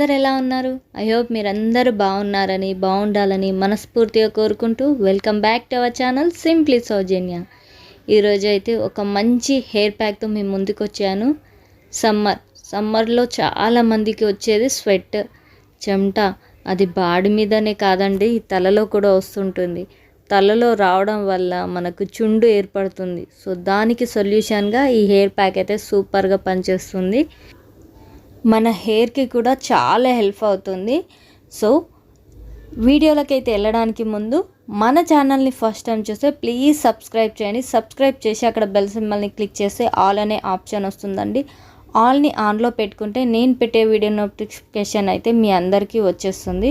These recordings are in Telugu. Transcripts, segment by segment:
అందరు ఎలా ఉన్నారు? ఐ హోప్ మీరందరూ బాగున్నారని బాగుండాలని మనస్ఫూర్తిగా కోరుకుంటూ welcome back to our channel simply Soujanya. ఈరోజు అయితే ఒక మంచి హెయిర్ ప్యాక్తో మేము ముందుకు వచ్చాను సమ్మర్ సమ్మర్లో చాలా మందికి వచ్చేది స్వెట్ చెమట. అది బాడీ మీదనే కాదండి తలలో కూడా వస్తుంటుంది. తలలో రావడం వల్ల మనకు చుండు ఏర్పడుతుంది. సో దానికి సొల్యూషన్గా ఈ హెయిర్ ప్యాక్ అయితే సూపర్గా పనిచేస్తుంది. మన హెయిర్కి కూడా చాలా హెల్ప్ అవుతుంది. సో వీడియోలకి అయితే వెళ్ళడానికి ముందు మన ఛానల్ని ఫస్ట్ టైం చూస్తే ప్లీజ్ సబ్స్క్రైబ్ చేయండి. సబ్స్క్రైబ్ చేసి అక్కడ బెల్ సింబల్ని క్లిక్ చేస్తే ఆల్ అనే ఆప్షన్ వస్తుందండి. ఆల్ని ఆన్లో పెట్టుకుంటే నేను పెట్టే వీడియో నోటిఫికేషన్ అయితే మీ అందరికీ వచ్చేస్తుంది.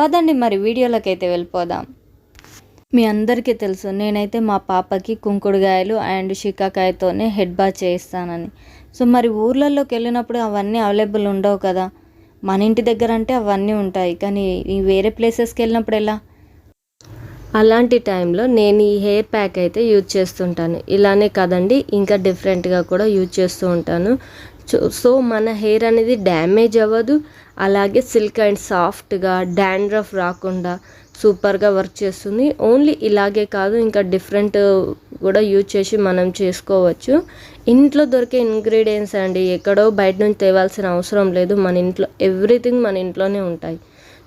పదండి మరి వీడియోలోకి అయితే వెళ్ళిపోదాం. మీ అందరికీ తెలుసు. నేనైతే మా పాపకి కుంకుడుగాయలు అండ్ షికాకాయతోనే హెడ్ బాత్ చేయిస్తానని. సో మరి ఊర్లలోకి వెళ్ళినప్పుడు అవన్నీ అవైలబుల్ ఉండవు కదా? మన ఇంటి దగ్గర అంటే అవన్నీ ఉంటాయి. కానీ ఈ వేరే ప్లేసెస్కి వెళ్ళినప్పుడు ఎలా? అలాంటి టైంలో నేను ఈ హెయిర్ ప్యాక్ అయితే యూజ్ చేస్తుంటాను. ఇలానే కదండి ఇంకా డిఫరెంట్గా కూడా యూజ్ చేస్తూ ఉంటాను. సో మన హెయిర్ అనేది డ్యామేజ్ అవ్వదు. అలాగే సిల్క్ అండ్ సాఫ్ట్గా డాండ్రఫ్ రాకుండా సూపర్గా వర్క్ చేస్తుంది. ఓన్లీ ఇలాగే కాదు ఇంకా డిఫరెంట్ కూడా యూజ్ చేసి మనం చేసుకోవచ్చు. ఇంట్లో దొరికే ఇంగ్రీడియంట్స్ అండి ఎక్కడో బయట నుంచి తేవాల్సిన అవసరం లేదు. మన ఇంట్లో ఎవ్రీథింగ్ మన ఇంట్లోనే ఉంటాయి.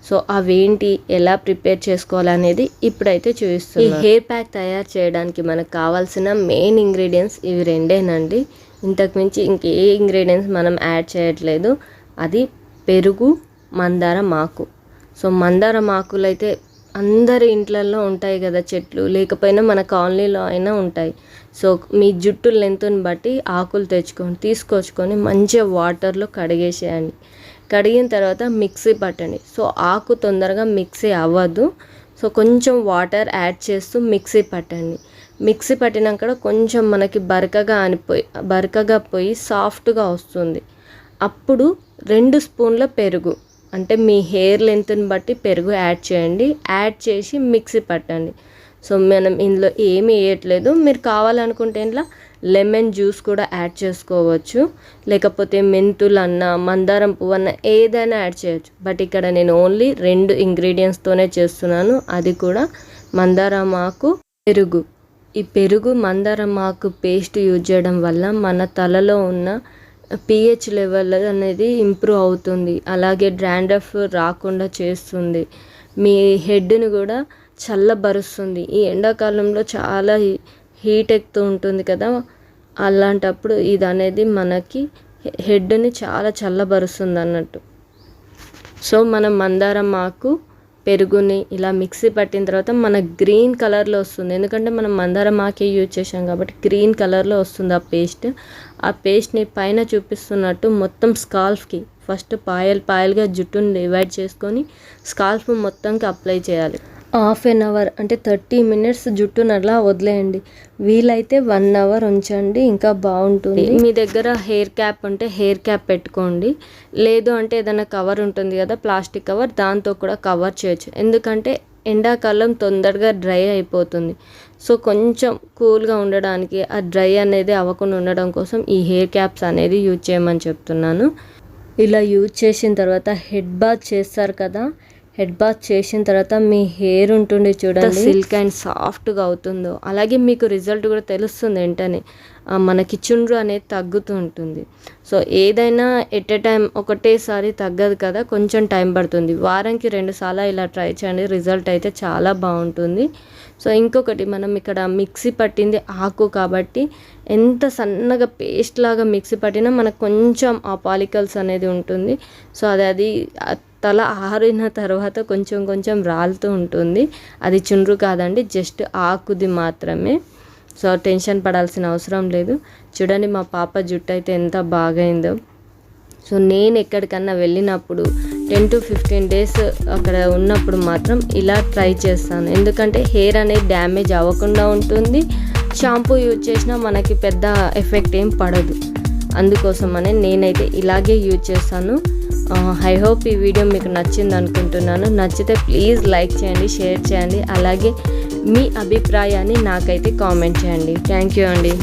సో అవేంటి ఎలా ప్రిపేర్ చేసుకోవాలనేది ఇప్పుడైతే చూపిస్తుంది ఈ హెయిర్ ప్యాక్ తయారు చేయడానికి మనకు కావాల్సిన మెయిన్ ఇంగ్రీడియంట్స్ ఇవి రెండేనండి. ఇంతకుమించి ఇంకే ఇంగ్రీడియంట్స్ మనం యాడ్ చేయట్లేదు. అది పెరుగు మందార మాకు. సో మందార మాకులు అయితే అందరి ఇంట్లల్లో ఉంటాయి కదా చెట్లు. లేకపోయినా మన కాలనీలో అయినా ఉంటాయి. సో మీ జుట్టు లెంత్ని బట్టి ఆకులు తెచ్చుకొని తీసుకొచ్చుకొని మంచిగా వాటర్లో కడిగేసేయండి. కడిగిన తర్వాత మిక్సీ పట్టండి. సో ఆకు తొందరగా మిక్సీ అవ్వదు సో కొంచెం వాటర్ యాడ్ చేస్తూ మిక్సీ పట్టండి. మిక్సీ పట్టినాక కొంచెం మనకి బరకగా అనిపోయి బరకగా పోయి సాఫ్ట్గా వస్తుంది. అప్పుడు రెండు స్పూన్ల పెరుగు. అంటే మీ హెయిర్ లెంత్ని బట్టి పెరుగు యాడ్ చేయండి. యాడ్ చేసి మిక్సీ పట్టండి. సో మనం ఇందులో ఏమీ వేయట్లేదు. మీరు కావాలనుకుంటే ఇంట్లో లెమన్ జ్యూస్ కూడా యాడ్ చేసుకోవచ్చు. లేకపోతే మెంతులు అన్న మందారం పువ్వు అన్న ఏదైనా యాడ్ చేయొచ్చు. బట్ ఇక్కడ నేను ఓన్లీ రెండు ఇంగ్రీడియంట్స్తోనే చేస్తున్నాను. అది కూడా మందారం ఆకు పెరుగు. ఈ పెరుగు మందారం ఆకు పేస్ట్ యూజ్ చేయడం వల్ల మన తలలో ఉన్న పిహెచ్ లెవెల్ అనేది ఇంప్రూవ్ అవుతుంది. అలాగే డ్రాండ్రఫ్ రాకుండా చేస్తుంది. మీ హెడ్ని కూడా చల్లబరుస్తుంది. ఈ ఎండాకాలంలో చాలా హీట్ ఎక్కుతూ ఉంటుంది కదా. అలాంటప్పుడు ఇది అనేది మనకి హెడ్ని చాలా చల్లబరుస్తుంది అన్నట్టు. సో మనం మందారం ఆకు పెరుగుని ఇలా మిక్సీ పట్టిన తర్వాత మన గ్రీన్ కలర్లో వస్తుంది. ఎందుకంటే మనం మందారం ఆకే యూజ్ చేసాం కాబట్టి గ్రీన్ కలర్లో వస్తుంది ఆ పేస్ట్. ఆ పేస్ట్ని పైన చూపిస్తున్నట్టు మొత్తం స్కాల్ఫ్కి ఫస్ట్ పాయల్ పాయల్గా జుట్టుని డివైడ్ చేసుకొని స్కాల్ఫ్ మొత్తంకి అప్లై చేయాలి. హాఫ్ ఎన్ అవర్ అంటే థర్టీ మినిట్స్ జుట్టును అలా వదిలేయండి. వీలైతే వన్ అవర్ ఉంచండి ఇంకా బాగుంటుంది. మీ దగ్గర హెయిర్ క్యాప్ ఉంటే హెయిర్ క్యాప్ పెట్టుకోండి. లేదు అంటే ఏదైనా కవర్ ఉంటుంది కదా ప్లాస్టిక్ కవర్ దాంతో కూడా కవర్ చేయొచ్చు. ఎందుకంటే ఎండాకాలం తొందరగా డ్రై అయిపోతుంది. సో కొంచెం కూల్గా ఉండడానికి ఆ డ్రై అనేది అవ్వకుండా ఉండడం కోసం ఈ హెయిర్ క్యాప్స్ అనేది యూజ్ చేయమని చెప్తున్నాను. ఇలా యూజ్ చేసిన తర్వాత హెడ్ బాత్ చేస్తారు కదా హెడ్ బాత్ చేసిన తర్వాత మీ హెయిర్ ఉంటుంది చూడండి. సిల్క్ అండ్ సాఫ్ట్గా అవుతుందో. అలాగే మీకు రిజల్ట్ కూడా తెలుస్తుంది వెంటనే. మనకి చుండ్రు అనేది తగ్గుతూ ఉంటుంది. సో ఏదైనా ఎట్ ఎ టైం ఒకటేసారి తగ్గదు కదా కొంచెం టైం పడుతుంది. వారానికి రెండు సార్లు ఇలా ట్రై చేయండి రిజల్ట్ అయితే చాలా బాగుంటుంది. సో ఇంకొకటి మనం ఇక్కడ మిక్సీ పట్టింది ఆకు కాబట్టి ఎంత సన్నగా పేస్ట్ లాగా మిక్సీ పట్టినా మనకు కొంచెం ఆ పాలికల్స్ అనేది ఉంటుంది. సో అది అది తల ఆరిన తర్వాత కొంచెం కొంచెం రాలుతూ ఉంటుంది. అది చుండ్రు కాదండి జస్ట్ ఆకుది మాత్రమే. సో టెన్షన్ పడాల్సిన అవసరం లేదు. చూడండి మా పాప జుట్టు అయితే ఎంత బాగైందో. సో నేను ఎక్కడికన్నా వెళ్ళినప్పుడు టెన్ టు ఫిఫ్టీన్ డేస్ అక్కడ ఉన్నప్పుడు మాత్రం ఇలా ట్రై చేస్తాను. ఎందుకంటే హెయిర్ అనేది డ్యామేజ్ అవ్వకుండా ఉంటుంది. షాంపూ యూజ్ చేసినా మనకి పెద్ద ఎఫెక్ట్ ఏం పడదు. అందుకోసమనే నేనైతే ఇలాగే యూజ్ చేస్తాను. Uh, ఐ హోప్ ఈ వీడియో మీకు నచ్చింది అనుకుంటున్నాను. నచ్చితే ప్లీజ్ లైక్ చేయండి షేర్ చేయండి. అలాగే మీ అభిప్రాయాన్ని నాకైతే కామెంట్ చేయండి. థ్యాంక్ యూ అండి.